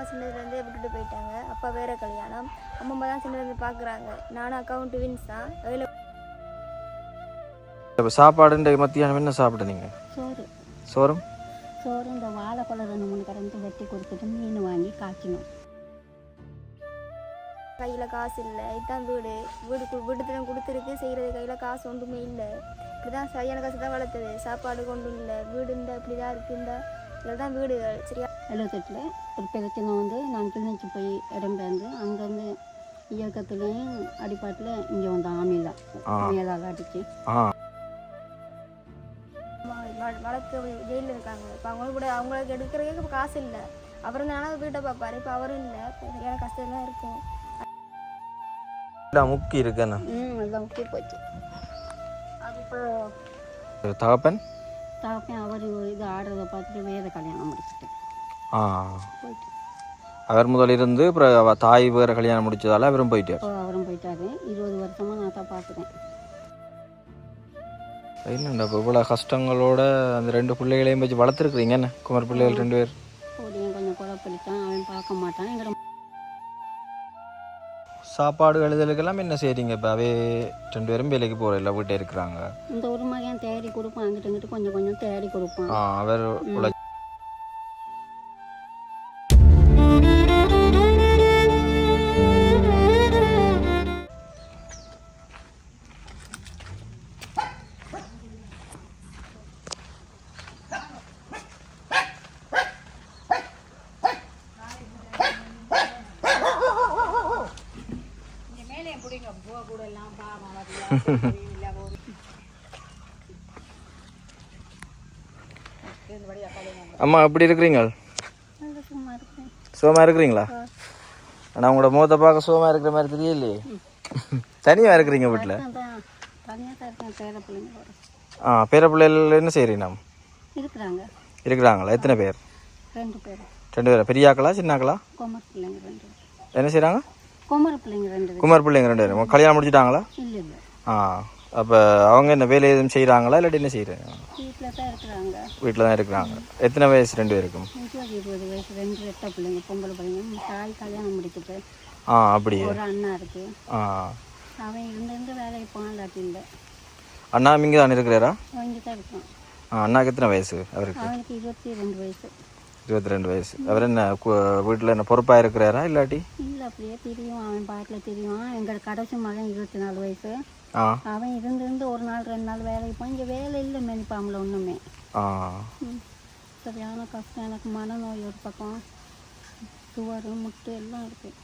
அம்மா சின்னதுலேருந்தே விட்டுட்டு போயிட்டாங்க. அப்பா வேற கல்யாணம். அம்மா தான் சின்னதுலேருந்து பார்க்குறாங்க. நானும் அக்காவும் ட்வின்ஸ் தான். அதில் இப்போ சாப்பாடுன்ற மத்தியானம் என்ன சாப்பிட்டீங்க? சோறு. சோறும்? சோறு இந்த வாழைப்பழம் ரெண்டு மூணு கரண்ட் வெட்டி கொடுத்துட்டு மீன் வாங்கி காய்ச்சணும் கையில் காசு இல்லை. இதுதான் வீடு. வீடு வீட்டுத்திடம் கொடுத்துருக்கு. செய்கிறது கையில் காசு ஒன்றுமே இல்லை. இப்படி தான் சரியான காசு தான் வளர்த்துது. சாப்பாடு கொண்டும் இல்லை. வீடு இந்த இப்படி தான் இருக்குது இந்த இதில் தான் வீடுகள் சரியா எழுபத்தெட்டில் ஒரு பிரச்சனை வந்து நான் கிளிநொச்சி போய் இடம்பெயர்ந்து அங்கேருந்து இயக்கத்துலேயும் அடிப்பாட்டில் இங்கே வந்து ஆமியில் ஆ. மேலால் அடிச்சு. வளர்த்து ஜெயிலில் இருக்காங்க. இப்போ அவங்களுக்கு கூட அவங்களுக்கு எடுக்கிறதுக்கு இப்போ காசு இல்லை. அவர் நானும் வீட்டை பார்ப்பாரு. இப்போ அவரும் இல்லை. இப்போ சரியான கஷ்டம் தான் இருக்கும். முக்கி இருக்குன்னு ம் எல்லாம் முக்கிய போச்சு. அது இப்போ தகப்பன்? அவர் இது ஆடுறதை பார்த்துட்டு வேற கல்யாணம் முடிச்சிட்டேன் ஆ. போயிட்டு. அவர் முதல்ல இருந்து அப்புறம் தாய் வேறு கல்யாணம் முடிச்சதால அவரும் போயிட்டார். அவரும் போயிட்டாரு. இருபது வருஷமாக நான் தான் பார்க்குறேன் என்னண்டா இப்போ இவ்வளோ கஷ்டங்களோட அந்த ரெண்டு பிள்ளைகளையும் வச்சு வளர்த்துருக்குறீங்க என்ன? குமர் பிள்ளைகள் ரெண்டு பேர். கொஞ்சம் குழப்பிடித்தான் அவன் பார்க்க மாட்டான். எங்களை சாப்பாடு எழுதலுக்கெல்லாம் என்ன செய்றீங்க? இப்போ அவே ரெண்டு பேரும் வேலைக்கு போகிற இல்லை வீட்டே இருக்கிறாங்க. இந்த ஒரு மகன் தேடி கொடுப்பான் அங்கிட்டு இங்கிட்டு கொஞ்சம் கொஞ்சம் தேடி கொடுப்பான். அம்மா எப்படி இருக்கிறீங்க? நல்ல சும்மா இருக்கேன். சுகமாக இருக்கிறீங்களா? ஆனால் உங்களோட முகத்தை பார்க்க சுகமாக இருக்கிற மாதிரி தெரியலையே. தனியாக இருக்கிறீங்க வீட்டில் பேர ஆ பேர பிள்ளைகள் என்ன செய்கிறீங்க நாம் இருக்கிறாங்க. இருக்கிறாங்களா? எத்தனை பேர்? ரெண்டு பேரும் ரெண்டு பேர்? பெரியாக்களா சின்னாக்களா. என்ன செய்கிறாங்க குமர் பிள்ளைங்க ரெண்டு குமார் பிள்ளைங்க ரெண்டு பேரும். கல்யாணம் முடிச்சிட்டாங்களா? இல்லை இல்லை. ஆ அப்போ அவங்க என்ன வேலை எதுவும் செய்கிறாங்களா இல்லாட்டி என்ன செய்கிறாங்க வீட்டில் தான் இருக்கிறாங்க. வீட்டில் தான் இருக்கிறாங்க. எத்தனை வயசு ரெண்டு பேருக்கும்? இருபது வயசு ரெண்டு ரெட்டை பிள்ளைங்க பொம்பளை பிள்ளைங்க. தாய் கல்யாணம் முடிக்கிட்டு. ஆ அப்படியே? ஒரு அண்ணா இருக்கு. ஆ. அவன் இருந்திருந்து வேலைக்கு போனான் இல்லாட்டி இல்லை. அண்ணா இங்கே தான் இருக்கிறாரா? அவங்க தான் இருக்கான். ஆ அண்ணாக்கு எத்தனை வயசு அவருக்கு? அவனுக்கு இருபத்தி ரெண்டு வயசு. இருபத்தி ரெண்டு வயசு. அவர் என்ன வீட்டில் என்ன பொறுப்பாக இருக்கிறாரா இல்லாட்டி? இல்லை அப்படியே தெரியும் அவன் பாட்டில் தெரியும் எங்கள் கடைசி மகன் இருபத்தி நாலு வயசு அவன் இருந்து இருந்து ஒரு நாள் ரெண்டு நாள் வேலைக்கு போய் இங்கே வேலை இல்லை மெனிப்பாம்பில் ஒன்றுமே. சரியான கஷ்டம் எனக்கு மனநோய் ஒரு பக்கம். சுவர் முட்டு எல்லாம் இருக்குது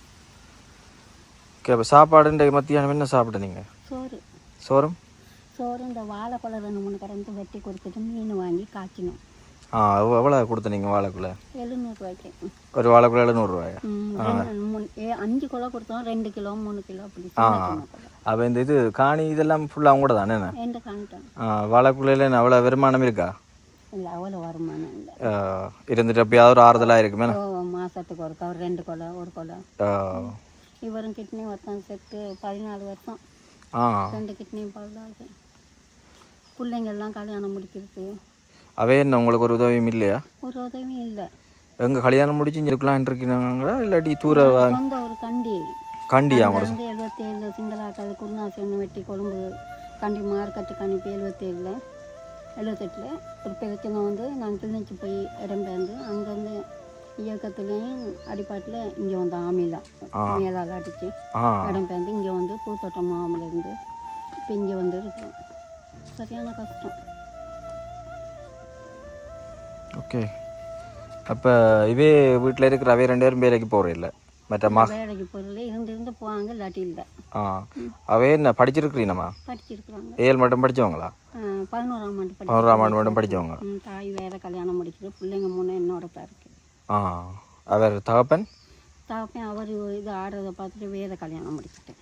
ஓகே அப்போ சாப்பாடுன்ற மத்தியானம் என்ன சாப்பிட்டீங்க சோறு. சோறும்? சோறு இந்த வாழைப்பழம் ரெண்டு மூணு கரண்ட் வெட்டி கொடுத்துட்டு மீன் வாங்கி காய்ச்சினோம் ஆ எவ்வ- எவ்வளோ கொடுத்தீங்க வாழைக்குள்ள எழுநூறுவாய்க்கு. ஒரு வாழைக்குள்ள எழுநூறுவாயா? அஞ்சு கிலோ கொடுத்தோம் ரெண்டு கிலோ மூணு கிலோ அப்படி ஆ. அப்போ இந்த இது காணி இதெல்லாம் ஃபுல்லாக அவங்க கூட தானே என்ன ஆ வாழைக்குள்ளையில் என்ன அவ்வளோ வருமானம் இருக்கா? இல்லை அவ்வளோ வருமானம் இல்லை. இருந்துட்டு எப்பயாவது ஒரு ஆறுதலாக இருக்குமே மாதத்துக்கு ஒரு ஒரு ரெண்டு கொலை ஒரு கொலை. ஆ. இவரும் கிட்னி ஒருத்தன் செத்து பதினாலு வருஷம். ஆ. ரெண்டு கிட்னியும் பழுதாச்சு பிள்ளைங்க எல்லாம் கல்யாணம் முடிக்கிறது அவே என்ன உங்களுக்கு ஒரு உதவியும் இல்லையா? ஒரு உதவியும் இல்லை. எங்கே கல்யாணம் முடிச்சு இங்கே இருக்கலான் இருக்கிறாங்களா இல்லாட்டி தூர சொந்த ஒரு கண்டி. கண்டியா உங்களோட வந்து எழுபத்தேழு சிங்களாக்காது குருநாசி ஒன்று வெட்டி கொழும்பு கண்டி மார்க்கெட்டுக்கு அனுப்பி எழுபத்தேழில் எழுபத்தெட்டில் ஒரு பிரச்சனை வந்து நான் கிளிநொச்சி போய் இடம்பெயர்ந்து அங்கேருந்து இயக்கத்துலேயும் அடிப்பாட்டில் இங்கே வந்து ஆமியில் மேலால் அடித்து இடம்பெயர்ந்து இங்கே வந்து பூத்தோட்டம் மாமலேருந்து இப்போ இங்கே வந்து இருக்கோம் சரியான கஷ்டம். ஓகே அப்போ இவே வீட்டில் இருக்கிற அவே ரெண்டு பேரும் வேலைக்கு போகிற இல்லை? மற்ற மா வேலைக்கு பொருள் இருந்து இருந்து போவாங்க இல்லாட்டி இல்லை. ஆ. அவே என்ன படிச்சிருக்கிறீனம்மா? படிச்சிருக்கிறாங்க. ஏழு மட்டும் படித்தவங்களா பதினோராம் ஆண்டு பதினோராம் ஆண்டு மட்டும் படித்தவங்க தாய் வேற கல்யாணம் முடிக்குது. பிள்ளைங்க மூணு என்னோட இருக்கு ஆ. அவர் தகப்பன்? தாப்பேன் அவர் இது ஆடுறதை பார்த்துட்டு வேற கல்யாணம் முடிச்சிட்டேன்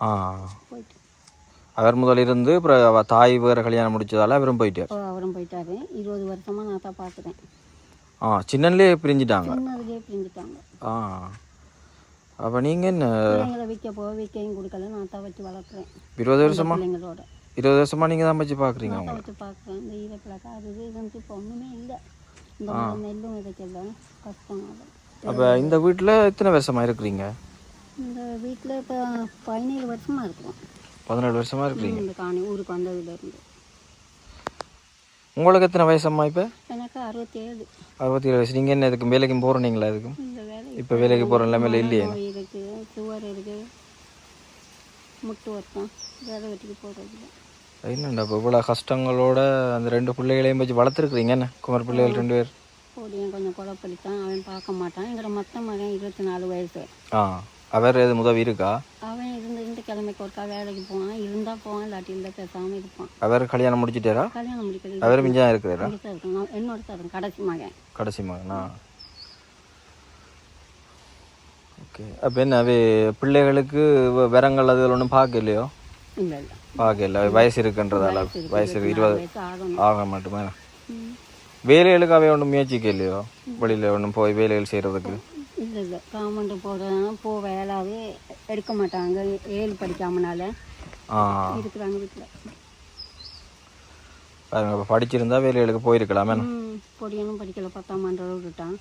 ஆ. போயிட்டு. அவர் முதல்ல இருந்து அப்புறம் அவ தாய் வேறு கல்யாணம் முடிச்சதால அவரும் போயிட்டார். அவரும் போயிட்டாரு. இருபது வருஷமா நான் தான் பார்க்குறேன் ஆ சின்னன்லேயே பிரிஞ்சிட்டாங்க சின்னதுலேயே பிரிஞ்சுட்டாங்க. ஆ. அப்போ நீங்கள் என்ன? பிள்ளைங்களை விற்க போக விற்கையும் கொடுக்கல. நான் தான் வச்சு வளர்க்குறேன். இருபது வருஷமா? பிள்ளைங்களோட. இருபது வருஷமா நீங்கள் தான் வச்சு பார்க்குறீங்க அவங்க வச்சு பார்க்குறேன். இந்த ஈரப்பிளக்கா அது இது வந்து இப்போ ஒன்றுமே இல்லை. இந்த நெல்லும் விதைக்கல கஷ்டம் அப்போ இந்த வீட்டில் எத்தனை வருஷமா இருக்கிறீங்க? இந்த வீட்டில் இப்போ பதினேழு வருஷமாக இருக்கும் பதினேழு வருஷமா இருக்கிறீங்க. இந்த காணி ஊருக்கு வந்ததுலேருந்து. உங்களுக்கு எத்தனை வயசம்மா இப்போ? எனக்கு அறுபத்தி ஏழு அறுபத்தி ஏழு வயசு. நீங்கள் என்ன இதுக்கு வேலைக்கும் போகிறீங்களா இதுக்கு? இப்போ வேலைக்கு போகிற நிலைமையில இல்லையே. இருக்குது சுகர் இருக்குது முட்டு வருத்தம் வேலை வெட்டிக்கு போகிறது என்னண்டா இப்போ இவ்வளோ கஷ்டங்களோட அந்த ரெண்டு பிள்ளைகளையும் வச்சு வளர்த்துருக்குறீங்க என்ன? குமர் பிள்ளைகள் ரெண்டு பேர். பொடியன் கொஞ்சம் குழப்படித்தான் அவன் பார்க்க மாட்டான். எங்களோட மொத்த மகன் இருபத்தி நாலு வயசு. ஆ. அவர் எது உதவி இருக்கா? அவன் இருந்து இருந்து கிழமைக்கு ஒருக்கா வேலைக்கு போவான். இருந்தால் போவான் இல்லாட்டி இல்லை பேசாமல் இருப்பான். அவர் கல்யாணம் முடிச்சிட்டாரா? கல்யாணம் முடிக்கிறது அவர் மிஞ்சா இருக்கிறாரா? என்னோட தரேன் கடைசி மகன். கடைசி மகனா? ஓகே. அப்போ என்ன அவை பிள்ளைகளுக்கு விரங்கள் அது ஒன்றும் பார்க்கலையோ இல்லை இல்லை. பார்க்கல வயசு இருக்குன்றதால. வயசு இருபது ஆக மாட்டுமே. வேலைகளுக்கு அவை ஒன்றும் முயற்சிக்க இல்லையோ வெளியில் ஒன்றும் போய் வேலைகள் செய்கிறதுக்கு இல்லை இல்லை. கவர்மெண்ட் போகிறதுனா போ வேலாவே எடுக்க மாட்டாங்க. ஏழு படிக்காமனால இருக்கிறாங்க வீட்டில் பாருங்க இப்போ படிச்சிருந்தா வேலைகளுக்கு போயிருக்கலாமே. பொடியனும் படிக்கல. பத்தாம் ஆண்டு விட்டுட்டான்.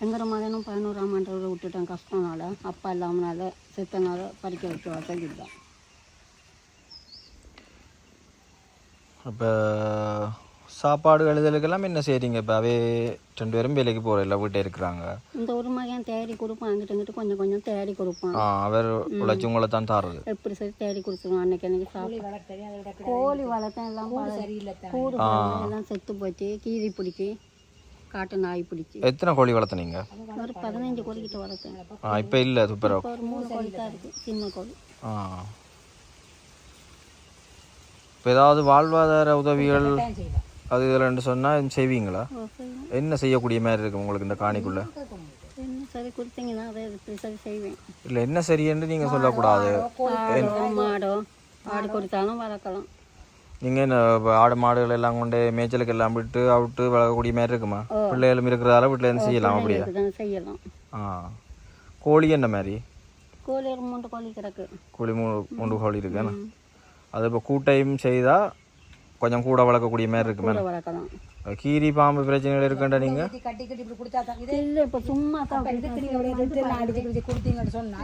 எங்கிற மகனும் பதினோராம் ஆண்டு விட்டுட்டான் கஷ்டம்னால. அப்பா இல்லாமனால செத்தனால படிக்க வைக்க வசதி இல்லை. இப்போ சாப்பாடு எழுதலுக்கெல்லாம் என்ன செய்றீங்க? இப்போ அவே ரெண்டு பேரும் வேலைக்கு போகிற இல்லை வீட்டே இருக்கிறாங்க. இந்த ஒரு மகன் தேடி கொடுப்பான். அங்கிட்டு இங்கிட்டு கொஞ்சம் கொஞ்சம் தேடி கொடுப்பான். ஆ அவர் உழைச்சி உங்களை தான் தாருது. எப்படி சரி தேடி கொடுத்துருவோம் அன்னைக்கு அன்னைக்கு சாப்பிட்டு கோழி வளர்த்தேன் எல்லாம் கூடு எல்லாம் செத்து போச்சு. கீரி பிடிச்சி காட்டு நாய் பிடிச்சி. எத்தனை கோழி வளர்த்துனீங்க ஒரு பதினஞ்சு கோழிக்கிட்ட வளர்த்தேன். ஆ இப்போ இல்லை துப்புரவு ஒரு மூணு கோழி தான் இருக்கு. சின்ன கோழி. ஆ. இப்போ ஏதாவது வாழ்வாதார உதவிகள்? அது இதில் சொன்னால் செய்வீங்களா. என்ன செய்யக்கூடிய மாதிரி இருக்கு உங்களுக்கு இந்த காணிக்குள்ள? என்ன சரி கொடுத்தீங்கன்னா அதை இப்படி சரி செய்வேன். இல்லை என்ன சரியென்று நீங்கள் சொல்லக்கூடாது. மாடோ ஆடு கொடுத்தாலும் வளர்க்கலாம். நீங்கள் என்ன இப்ப ஆடு மாடுகள் எல்லாம் கொண்டு மேய்ச்சலுக்கு எல்லாம் விட்டு அவுட்டு வளர்க்கக்கூடிய மாதிரி இருக்குமா? பிள்ளைகளும் இருக்கிறதால வீட்டில் இருந்து செய்யலாம் அப்படியா? செய்யலாம். ஆ. கோழி என்ன மாதிரி? கோழி மூன்று கோழி கிடக்கு. கோழி மூணு மூன்று கோழி இருக்குண்ணா அது இப்போ கூட்டையும் செய்தால் கொஞ்சம் கூட வளர்க்கக்கூடிய மாதிரி இருக்குமே கூட வளர்க்கலாம். கீரி பாம்பு பிரச்சனைகள் இருக்குன்ற நீங்கள் இல்லை இப்போ சும்மா தான்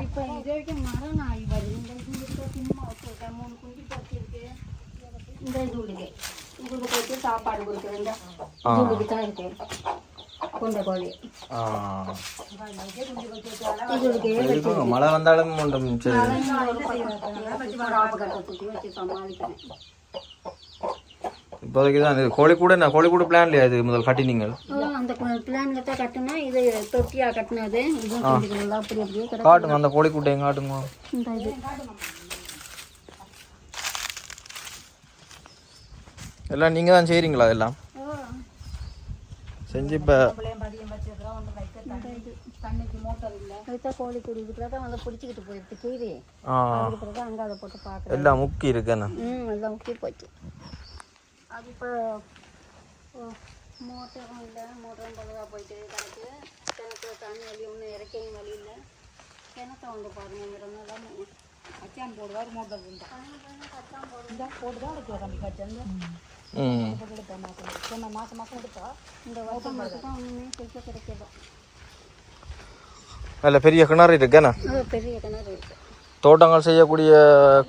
இப்போ இது வரைக்கும் மரம் நாய் வருது இந்த இது இருக்க சும்மா வச்சிருக்கேன் மூணு குஞ்சு பறிச்சிருக்கு இந்த இது உள்ளுக்கு. இதுக்கு போட்டு சாப்பாடு கொடுக்குறது இந்த இதுக்கு தான் இருக்கு. மழை வந்தாலும் ஒன்றும் சரி காப்பு கட்ட சுற்றி வச்சு சமாளிக்கிறேன் இப்போதைக்கு தான் இது கோழி கூட என்ன கோழி கூட பிளான் இல்லையா இது முதல் கட்டினீங்கள்? ஓ, அந்த பிளான்ல தான் கட்டினா இது தொட்டியா கட்டினது. காட்டுங்க அந்த கோழி கூட்டையும் காட்டுங்க. எல்லாம் நீங்கள் தான் செய்கிறீங்களா ஓ, செஞ்சு இப்போ எல்லாம் முக்கி இருக்குண்ணா எல்லாம் முக்கி போச்சு. அது இப்போ மோட்டரும் இல்லை மோட்டரும் பழுதாக போயிட்டு கிடக்கு கிணத்துல தண்ணி வழி ஒன்றும் இறக்கையும் வழி இல்லை. கிணத்த வந்து பாருங்கிறதுனால அச்சான் போடுவார் மோட்டர் போடுவார் போட்டு தான் எடுக்கிற தம்பி சொன்ன மாதம் மாதம் எடுத்தா இந்த வருஷம் மட்டும் ஒன்றுமே கிடைக்கல. நல்ல பெரிய கிணறு இருக்குண்ணா பெரிய கிணறு இருக்கு. தோட்டங்கள் செய்யக்கூடிய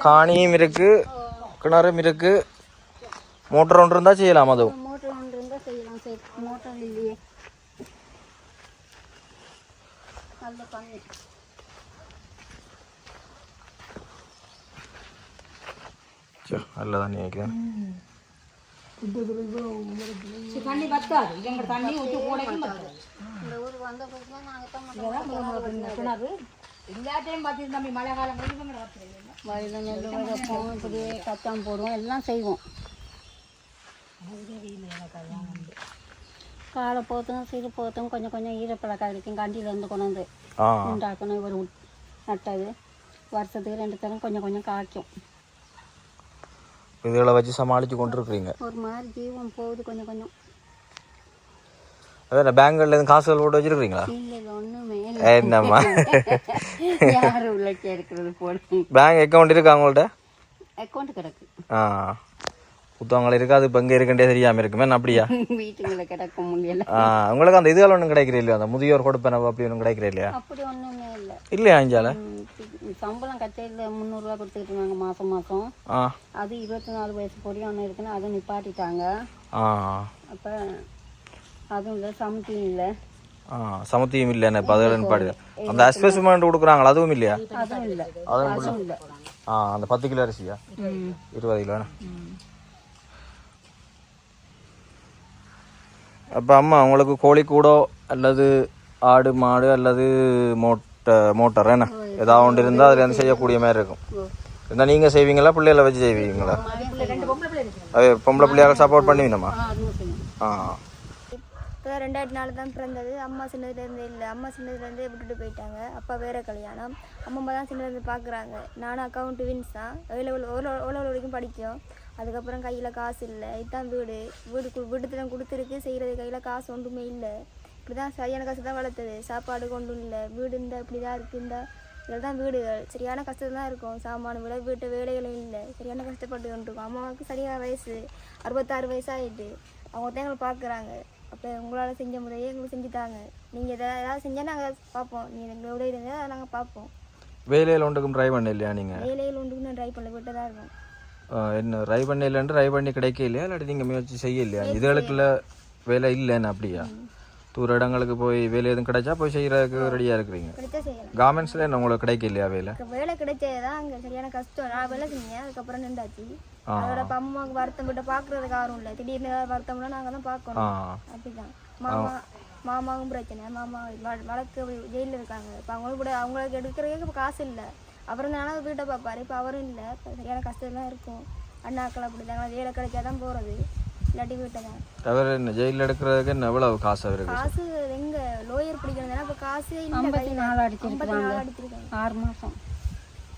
காணியும் இருக்கு கிணறும் இருக்கு. மோட்டர் ஒன்று இருந்தால் செய்யலாம் அதுவும். மோட்டர் ஒன்று இருந்தால் செய்யலாம் சரி. மோட்டர் இல்லையே. நல்ல தண்ணி சரி, நல்ல தண்ணி வைக்கிறேன் இந்த ஊர் வந்த பிறகு நாங்கள் தான் வயலில் நெல் விதைப்போம் இப்படியே கத்தாம் போடுவோம். எல்லாம் செய்வோம். காலை போத்தும் சிறு போத்தும் கொஞ்சம் கொஞ்சம் ஈரப்பழக்கம் இருக்கும். கண்டியிலேருந்து கொண்டு வந்து ஆ. உண்டாக்கணும். இவர் நட்டது. வருஷத்துக்கு ரெண்டு தரம் கொஞ்சம் கொஞ்சம் காய்க்கும். இதுகளை வச்சு சமாளித்து கொண்டு இருக்கிறீங்க ஒரு மாதிரி ஜீவம் போகுது கொஞ்சம் கொஞ்சம். அதான் பேங்க்ல இருந்து காசுகள் போட்டு வச்சிருக்கீங்களா என்னம்மா? யார் உள்ளே இருக்கிறது போடு பேங்க் அக்கௌண்ட் இருக்கா உங்கள்ட்ட அக்கௌண்ட் கிடக்கு. ஆ. புத்தகங்கள் இருக்கு அது இப்போ எங்கே இருக்குன்றே தெரியாமல் இருக்குமே என்ன அப்படியா? வீட்டுங்களை கிடக்க முடியல ஆ, உங்களுக்கு அந்த இதுகள் ஒன்றும் கிடைக்கிற இல்லையா? அந்த முதியோர் கொடுப்பனவு அப்படி ஒன்றும் கிடைக்கிற இல்லையா? அப்படி ஒன்றுமே இல்லை. இல்லையா அஞ்சால சம்பளம் கச்சேரியில் முந்நூறுரூவா கொடுத்துட்டு இருந்தாங்க மாதம் மாதம் அது இருபத்தி நாலு வயசு பொடி ஒன்று இருக்குன்னு அதை நிப்பாட்டிட்டாங்க. அப்போ அதுவும் இல்லை சமத்தியும் இல்லை. ஆ சமத்தியும் இல்லைண்ணே இப்போ அதில் பாடு அந்த அஸ்பெஸ்மெண்ட் கொடுக்குறாங்களா அதுவும் இல்லையா? அதுவும் இல்லை. அதுவும் இல்லை. ஆ அந்த பத்து கிலோ அரிசியா? இருபது கிலோண்ணே அப்போ அம்மா உங்களுக்கு கோழிக்கூடோ அல்லது ஆடு மாடு அல்லது மோட்ட மோட்டர் என்ன? ஏதாவது ஒன்று இருந்தால் அதில் வந்து செய்யக்கூடிய மாதிரி இருக்கும். இருந்தால் நீங்கள் செய்வீங்களா? பிள்ளைகளை வச்சு செய்வீங்களா? அது பொம்பளை பிள்ளையாக சப்போர்ட் பண்ணுவீங்கம்மா? ஆ அதுவும் செய்யணும். ஆ. இப்போ ரெண்டாயிரத்தி நாலு தான் பிறந்தது. அம்மா சின்னதுலேருந்து இல்லை. அம்மா சின்னதுலேருந்தே விட்டுட்டு போயிட்டாங்க. அப்பா வேற கல்யாணம். அம்மா தான் சின்னதுலேருந்து பார்க்குறாங்க. நானும் அக்காவும் ட்வின்ஸ் தான். லெவல் ஓ லெவல் வரைக்கும் படித்தோம் அதுக்கப்புறம் கையில் காசு இல்லை. இதுதான் வீடு. வீடு வீடு தான் கொடுத்துருக்கு செய்கிறது கையில் காசு ஒன்றுமே இல்லை. இப்படி தான் சரியான காசு தான் வளர்த்தது. சாப்பாடு கொண்டும் இல்லை. வீடு இந்த இப்படி தான் இருக்குது இந்த இதில் தான் வீடுகள். சரியான கஷ்டம் தான் இருக்கும். சாமான விலை வீட்டு வேலைகளும் இல்லை. சரியான கஷ்டப்பட்டு கொண்டிருக்கோம். அம்மாவுக்கு சரியான வயசு. அறுபத்தாறு வயசு ஆகிட்டு அவங்க தான் எங்களை பார்க்குறாங்க அப்போ உங்களால் செஞ்ச முறையே எங்களுக்கு செஞ்சு தாங்க நீங்கள் எதாவது ஏதாவது செஞ்சால் நாங்கள் பார்ப்போம் நீங்கள் இருந்தால் அதை நாங்கள் பார்ப்போம் வேலையில் ஒன்றுக்கும் ட்ரை பண்ண இல்லையா நீங்கள் வேலையில் ஒன்றுக்கு நான் ட்ரை பண்ணல. விட்டு தான் இருக்கோம். என்ன ட்ரை பண்ண இல்லைன்னு ட்ரை பண்ணி கிடைக்க இல்லையா? இல்லாட்டி நீங்கள் முயற்சி செய்ய இல்லையா இதுகளுக்குள்ள வேலை இல்லைன்னு அப்படியா? தூர இடங்களுக்கு போய் வேலை எதுவும் கிடைச்சா போய் செய்கிறதுக்கு ரெடியாக இருக்கிறீங்க. கார்மெண்ட்ஸில் என்ன உங்களுக்கு கிடைக்க இல்லையா வேலை? வேலை கிடைச்சது தான் அங்கே சரியான கஷ்டம். நான் வேலை செஞ்சேன் அதுக்கப்புறம் நின்றாச்சு. அதோட அம்மாவுக்கு வருத்தம் விட்டு பார்க்குறதுக்கு யாரும் இல்லை. திடீர்னு ஏதாவது வருத்தம்னா நாங்கள் தான் பார்க்கணும். அப்படிதான். மாமா மாமாவும் பிரச்சனை. மாமா வழக்கு ஜெயிலில் இருக்காங்க. இப்போ அவங்களும் கூட அவங்களுக்கு எடுக்கிறதுக்கு காசு இல்லை. அப்புறம் தானே வீட்டை பார்ப்பாரு. இப்போ அவரும் இல்லை. சரியான கஷ்டம் தான் இருக்கும். அண்ணாக்கள் அப்படி தாங்க. வேலை கிடைச்சா தான் போகிறது இல்லாட்டி வீட்டை தான். அவர் என்ன ஜெயிலில் எடுக்கிறதுக்கு என்ன எவ்வளவு காசு அவருக்கு? காசு எங்க? லோயர் பிடிக்கணும்னா இப்போ காசு ஐம்பத்தி நாலு அடிச்சிருக்காங்க. ஆறு மாதம்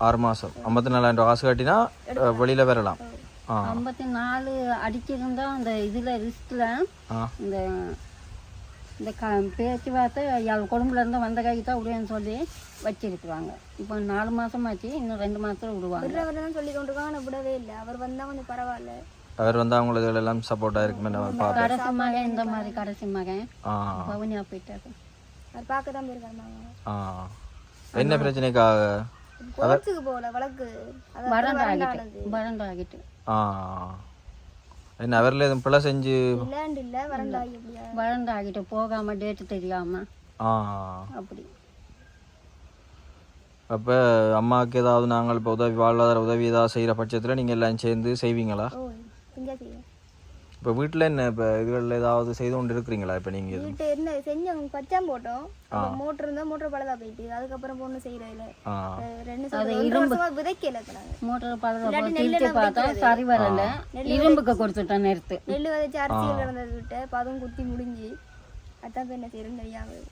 ஆறு மாதம் ஐம்பத்தி நாலாயிரம் காசு கட்டினா வெளியில் வரலாம். ஐம்பத்தி நாலு அடிச்சிருந்தா அந்த இதில் ஆ. இந்த இந்த க பேச்சுவார்த்தை என் குடும்பத்துல இருந்து வந்த கை தான் விடுவேன்னு சொல்லி வச்சிருக்கிறாங்க இப்போ நாலு மாதமாச்சு இன்னும் ரெண்டு மாதத்துல விடுவாங்க. விடுறவர் தான் சொல்லி கொண்டிருக்காங்க ஆனால் விடவே இல்லை. அவர் வந்தால் கொஞ்சம் பரவாயில்ல. அவர் வந்து அவங்களுக்கு எல்லாம் சப்போர்ட்டாக இருக்குமே நம்ம கடைசி மகன் இந்த மாதிரி கடைசி மகன். பவனியா போயிட்டாரு. அவர் பார்க்க தான் ஆ. என்ன பிரச்சனைக்காக? கோர்ட்டுக்கு போகல வழக்கு. வறண்டு ஆகிட்டு ஆ. என்ன அவரில் எதுவும் பிள்ளை செஞ்சு ஆகிட்டு போகாம டேட்டு தெரியாம. ஆ. அப்படி. அப்போ அம்மாவுக்கு ஏதாவது நாங்கள் இப்போ உதவி வாழ்வாதார உதவி ஏதாவது செய்கிற பட்சத்தில் நீங்கள் எல்லாம் சேர்ந்து செய்வீங்களா? இப்போ வீட்டில் என்ன இப்போ இதுகளில் ஏதாவது செய்து கொண்டு இருக்கிறீங்களா இப்போ நீங்கள் எதுவும்? வீட்டு என்ன செஞ்சோம் பச்சாம் போட்டோம். மோட்டர் இருந்தால் மோட்டர் பழுதா போயிட்டு அதுக்கப்புறம் பொண்ணு செய்யறதில்ல ஆ. ரெண்டு வருஷமா விதைக்கல நாங்க. மோட்டர் பழுத பார்த்தா சரி வரல. இரும்புக்கு கொடுத்துட்டேன் நிறுத்து நெல் விதைச்சு அரிசியில் கிடந்தது விட்டு இப்போ அதுவும் குத்தி முடிஞ்சு. அதான் இப்போ என்ன செய்யறதுன்னு தெரியாம.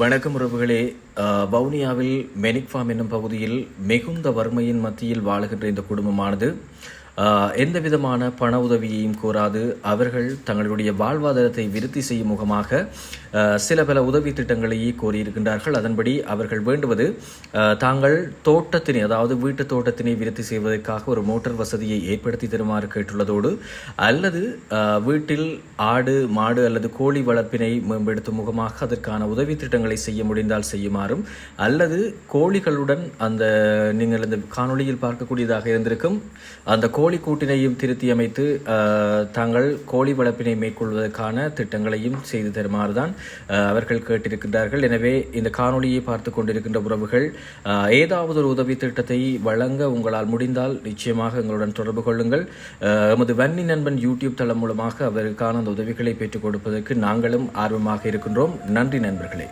வணக்கம் உறவுகளே. வவுனியாவில் மெனிக் ஃபார்ம் என்னும் பகுதியில் மிகுந்த வறுமையின் மத்தியில் வாழுகின்ற இந்த குடும்பமானது எந்த விதமான பண உதவியையும் கோராது அவர்கள் தங்களுடைய வாழ்வாதாரத்தை விருத்தி செய்யும் முகமாக சில பல உதவி திட்டங்களையே கோரியிருக்கின்றார்கள். அதன்படி அவர்கள் வேண்டுவது தாங்கள் தோட்டத்தினை அதாவது வீட்டு தோட்டத்தினை விருத்தி செய்வதற்காக ஒரு மோட்டார் வசதியை ஏற்படுத்தி தருமாறு கேட்டுள்ளதோடு அல்லது வீட்டில் ஆடு மாடு அல்லது கோழி வளர்ப்பினை மேம்படுத்தும் முகமாக அதற்கான உதவி திட்டங்களை செய்ய முடிந்தால் செய்யுமாறும் அல்லது கோழிகளுடன் அந்த நீங்கள் இந்த காணொளியில் பார்க்கக்கூடியதாக இருந்திருக்கும் அந்த கோழி கூட்டினையும் திருத்தி அமைத்து தாங்கள் கோழி வளர்ப்பினை மேற்கொள்வதற்கான திட்டங்களையும் செய்து தருமாறு தான் அவர்கள் கேட்டிருக்கின்றார்கள். எனவே இந்த காணொளியை பார்த்து கொண்டிருக்கின்ற உறவுகள் ஏதாவது ஒரு உதவி திட்டத்தை வழங்க உங்களால் முடிந்தால் நிச்சயமாக எங்களுடன் தொடர்பு கொள்ளுங்கள். எமது வன்னி நண்பன் யூடியூப் தளம் மூலமாக அவருக்கான அந்த உதவிகளை பெற்றுக் கொடுப்பதற்கு நாங்களும் ஆர்வமாக இருக்கின்றோம். நன்றி நண்பர்களே.